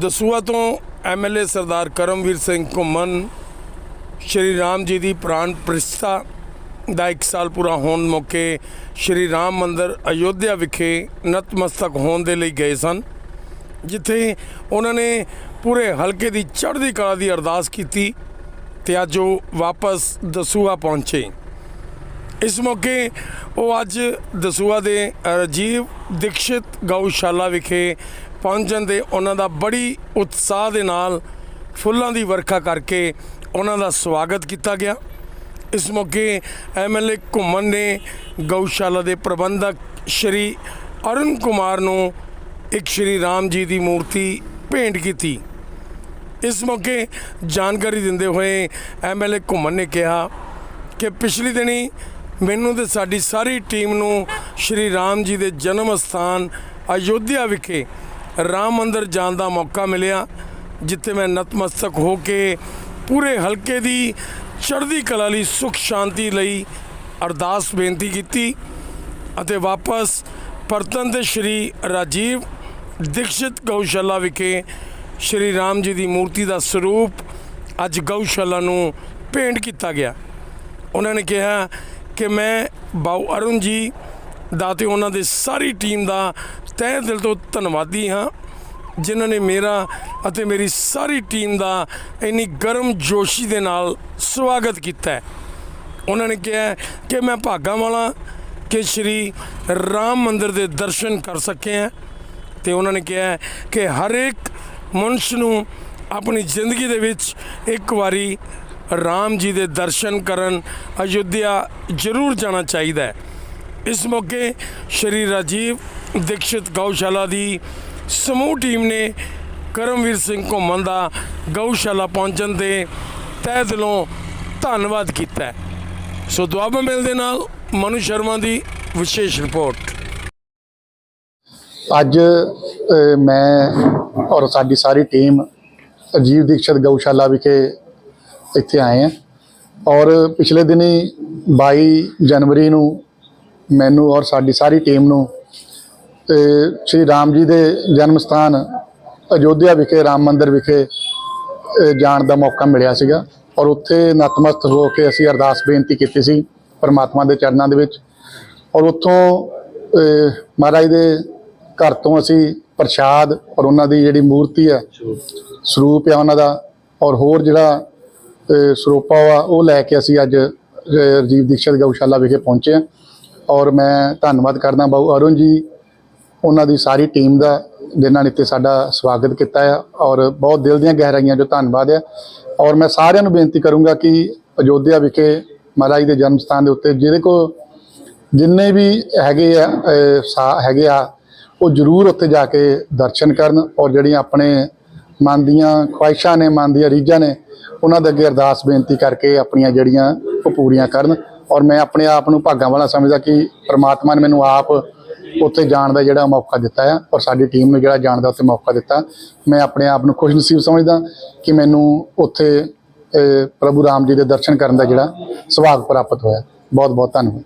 ਦਸੂਆ ਤੋਂ ਐਮਐਲਏ ਸਰਦਾਰ ਕਰਮਵੀਰ ਸਿੰਘ ਘੁੰਮਣ, ਸ਼੍ਰੀ ਰਾਮ ਜੀ ਦੀ ਪ੍ਰਾਨ ਪ੍ਰਤਿਸ਼ਠਾ ਦਾ 1 ਸਾਲ ਪੂਰਾ ਹੋਣ ਮੌਕੇ ਸ਼੍ਰੀ ਰਾਮ ਮੰਦਰ ਅਯੋਧਿਆ ਵਿਖੇ ਨਤਮਸਤਕ ਹੋਣ ਦੇ ਲਈ ਗਏ ਸਨ, ਜਿੱਥੇ ਉਹਨਾਂ ਨੇ ਪੂਰੇ ਹਲਕੇ ਦੀ ਚੜ੍ਹਦੀ ਕਲਾ ਦੀ ਅਰਦਾਸ ਕੀਤੀ ਤੇ ਅੱਜ ਉਹ ਵਾਪਸ ਦਸੂਆ ਪਹੁੰਚੇ। ਇਸ ਮੌਕੇ ਉਹ ਅੱਜ ਦਸੂਆ ਦੇ ਰਾਜੀਵ ਦੀਕਸ਼ਿਤ ਗਊਸ਼ਾਲਾ ਵਿਖੇ ਪਹੁੰਚਣ ਦੇ ਉਹਨਾਂ ਦਾ ਬੜੀ ਉਤਸ਼ਾਹ ਦੇ ਨਾਲ ਫੁੱਲਾਂ ਦੀ ਵਰਖਾ ਕਰਕੇ ਉਹਨਾਂ ਦਾ ਸਵਾਗਤ ਕੀਤਾ ਗਿਆ। ਇਸ ਮੌਕੇ ਐਮਐਲਏ ਘੁੰਮਣ ਨੇ ਗਊਸ਼ਾਲਾ ਦੇ ਪ੍ਰਬੰਧਕ ਸ਼੍ਰੀ ਅਰੁਣ ਕੁਮਾਰ ਨੂੰ ਇੱਕ ਸ਼੍ਰੀ ਰਾਮ ਜੀ ਦੀ ਮੂਰਤੀ ਭੇਂਟ ਕੀਤੀ। ਇਸ ਮੌਕੇ ਜਾਣਕਾਰੀ ਦਿੰਦੇ ਹੋਏ ਐਮਐਲਏ ਘੁੰਮਣ ਨੇ ਕਿਹਾ ਕਿ ਪਿਛਲੀ ਦਿਨੀ ਮੈਨੂੰ ਤੇ ਸਾਡੀ ਸਾਰੀ ਟੀਮ ਨੂੰ ਸ਼੍ਰੀ ਰਾਮ ਜੀ ਦੇ ਜਨਮ ਸਥਾਨ ਅਯੋਧਿਆ ਵਿਖੇ ਰਾਮ ਮੰਦਰ ਜਾਣ ਦਾ ਮੌਕਾ ਮਿਲਿਆ, ਜਿੱਥੇ ਮੈਂ ਨਤਮਸਤਕ ਹੋ ਕੇ ਪੂਰੇ ਹਲਕੇ ਦੀ ਚੜ੍ਹਦੀ ਕਲਾ ਲਈ ਸੁਖ ਸ਼ਾਂਤੀ ਲਈ ਅਰਦਾਸ ਬੇਨਤੀ ਕੀਤੀ ਅਤੇ ਵਾਪਸ ਪਰਤਨ 'ਤੇ ਸ਼੍ਰੀ ਰਾਜੀਵ ਦੀਕਸ਼ਿਤ ਗਊਸ਼ਾਲਾ ਵਿਖੇ ਸ਼੍ਰੀ ਰਾਮ ਜੀ ਦੀ ਮੂਰਤੀ ਦਾ ਸਰੂਪ ਅੱਜ ਗਊਸ਼ਾਲਾ ਨੂੰ ਭੇਂਟ ਕੀਤਾ ਗਿਆ। ਉਹਨਾਂ ਨੇ ਕਿਹਾ ਕਿ ਮੈਂ ਬਾਉ ਅਰੁਣ ਜੀ ਦਾ ਤੇ ਉਹਨਾਂ ਦੇ ਸਾਰੀ ਟੀਮ ਦਾ ਤਹਿ ਦਿਲ ਤੋਂ ਧੰਨਵਾਦੀ ਹਾਂ। ਜਿਨ੍ਹਾਂ ਨੇ ਮੇਰਾ ਅਤੇ ਮੇਰੀ ਸਾਰੀ ਟੀਮ ਦਾ ਇੰਨੀ ਗਰਮ ਜੋਸ਼ੀ ਦੇ ਨਾਲ ਸਵਾਗਤ ਕੀਤਾ ਹੈ। ਉਹਨਾਂ ਨੇ ਕਿਹਾ ਕਿ ਮੈਂ ਭਾਗਾਂ ਵਾਲਾ, ਕਿ ਸ਼੍ਰੀ ਰਾਮ ਮੰਦਿਰ ਦੇ ਦਰਸ਼ਨ ਕਰ ਸਕੇ ਹਾਂ। ਤੇ ਉਹਨਾਂ ਨੇ ਕਿਹਾ ਕਿ ਹਰ ਇੱਕ ਮਨੁੱਖ ਨੂੰ ਆਪਣੀ ਜ਼ਿੰਦਗੀ ਦੇ ਵਿੱਚ ਇੱਕ ਵਾਰੀ ਰਾਮ ਜੀ ਦੇ ਦਰਸ਼ਨ ਕਰਨ ਅਯੁੱਧਿਆ ਜ਼ਰੂਰ ਜਾਣਾ ਚਾਹੀਦਾ ਹੈ। ਇਸ ਮੌਕੇ ਸ਼੍ਰੀ ਰਾਜੀਵ ਦੀਕਸ਼ਿਤ ਗਊਸ਼ਾਲਾ ਦੀ ਸਮੂਹ ਟੀਮ ਨੇ ਕਰਮਵੀਰ ਸਿੰਘ ਘੁੰਮਣ ਦਾ ਗਊਸ਼ਾਲਾ ਪਹੁੰਚਣ 'ਤੇ ਤਹਿ ਦਿਲੋਂ ਧੰਨਵਾਦ ਕੀਤਾ ਸੋ ਦੁਆਬਾ ਮਿਲ ਦੇ ਨਾਲ ਮਨੂ ਸ਼ਰਮਾ ਦੀ ਵਿਸ਼ੇਸ਼ ਰਿਪੋਰਟ। ਅੱਜ ਮੈਂ ਔਰ ਸਾਡੀ ਸਾਰੀ ਟੀਮ ਅਜੀਵ ਦੀਕਸ਼ਤ ਗਊਸ਼ਾਲਾ ਵਿਖੇ ਇੱਥੇ ਆਏ ਹਾਂ। ਔਰ ਪਿਛਲੇ ਦਿਨੀ 22 ਜਨਵਰੀ ਨੂੰ ਮੈਨੂੰ ਔਰ ਸਾਡੀ ਸਾਰੀ ਟੀਮ ਨੂੰ ਤੇ ਸ਼੍ਰੀ ਰਾਮ ਜੀ ਦੇ ਜਨਮ ਸਥਾਨ ਅਯੋਧਿਆ ਵਿਖੇ ਰਾਮ ਮੰਦਿਰ ਵਿਖੇ ਜਾਣ ਦਾ ਮੌਕਾ ਮਿਲਿਆ ਸੀਗਾ ਔਰ ਉੱਥੇ ਨਤਮਸਤ ਹੋ ਕੇ ਅਸੀਂ ਅਰਦਾਸ ਬੇਨਤੀ ਕੀਤੀ ਸੀ ਪਰਮਾਤਮਾ ਦੇ ਚਰਨਾਂ ਦੇ ਵਿੱਚ ਔਰ ਉੱਥੋਂ ਮਹਾਰਾਜ ਦੇ ਘਰ ਤੋਂ ਅਸੀਂ ਪ੍ਰਸ਼ਾਦ ਔਰ ਉਹਨਾਂ ਦੀ ਜਿਹੜੀ ਮੂਰਤੀ ਹੈ ਸਰੂਪ ਹੈ ਉਹਨਾਂ ਦਾ ਔਰ ਹੋਰ ਜਿਹੜਾ ਸਰੋਪਾ ਵਾ ਉਹ ਲੈ ਕੇ ਅਸੀਂ ਅੱਜ ਅ, ਰਜੀਵ ਦੀਕਸ਼ਤ ਗਊਸ਼ਾਲਾ ਵਿਖੇ ਪਹੁੰਚੇ ਹਾਂ। ਔਰ ਮੈਂ ਧੰਨਵਾਦ ਕਰਦਾ ਬਾਊ ਅਰੁਣ ਜੀ, ਉਹਨਾਂ ਦੀ ਸਾਰੀ ਟੀਮ ਦਾ, ਜਿਨ੍ਹਾਂ ਨੇ ਇੱਥੇ ਸਾਡਾ ਸਵਾਗਤ ਕੀਤਾ ਆ, ਔਰ ਬਹੁਤ ਦਿਲ ਦੀਆਂ ਗਹਿਰਾਈਆਂ ਜੋ ਧੰਨਵਾਦ ਆ। ਔਰ ਮੈਂ ਸਾਰਿਆਂ ਨੂੰ ਬੇਨਤੀ ਕਰੂੰਗਾ ਕਿ ਅਯੋਧਿਆ ਵਿਖੇ ਮਹਾਰਾਜ ਦੇ ਜਨਮ ਸਥਾਨ ਦੇ ਉੱਤੇ ਜਿਹਦੇ ਕੋ ਜਿੰਨੇ ਵੀ ਹੈਗੇ ਆ ਸਾ- ਹੈਗੇ ਆ, ਉਹ ਜ਼ਰੂਰ ਉੱਥੇ ਜਾ ਕੇ ਦਰਸ਼ਨ ਕਰਨ, ਔਰ ਜਿਹੜੀਆਂ ਆਪਣੇ ਮਨ ਦੀਆਂ ਖੁਆਇਸ਼ਾਂ ਨੇ, ਮਨ ਦੀਆਂ ਰੀਝਾਂ ਨੇ, ਉਹਨਾਂ ਦੇ ਅੱਗੇ ਅਰਦਾਸ ਬੇਨਤੀ ਕਰਕੇ ਆਪਣੀਆਂ ਜਿਹੜੀਆਂ ਉਹ ਪੂਰੀਆਂ ਕਰਨ। ਔਰ ਮੈਂ ਆਪਣੇ ਆਪ ਨੂੰ ਭਾਗਾਂ ਵਾਲਾ ਸਮਝਦਾ ਕਿ ਪ੍ਰਮਾਤਮਾ ਨੇ ਮੈਨੂੰ ਆਪ ਉੱਥੇ ਜਾਣ ਦਾ ਜਿਹੜਾ ਮੌਕਾ ਦਿੱਤਾ ਹੈ ਔਰ ਸਾਡੀ ਟੀਮ ਨੂੰ ਜਿਹੜਾ ਜਾਣ ਦਾ ਉੱਥੇ ਮੌਕਾ ਦਿੱਤਾ। ਮੈਂ ਆਪਣੇ ਆਪ ਨੂੰ ਖੁਸ਼ਨਸੀਬ ਸਮਝਦਾ ਕਿ ਮੈਨੂੰ ਉੱਥੇ ਪ੍ਰਭੂ ਰਾਮ ਜੀ ਦੇ ਦਰਸ਼ਨ ਕਰਨ ਦਾ ਜਿਹੜਾ ਸੁਭਾਗ ਪ੍ਰਾਪਤ ਹੋਇਆ। ਬਹੁਤ ਬਹੁਤ ਧੰਨਵਾਦ।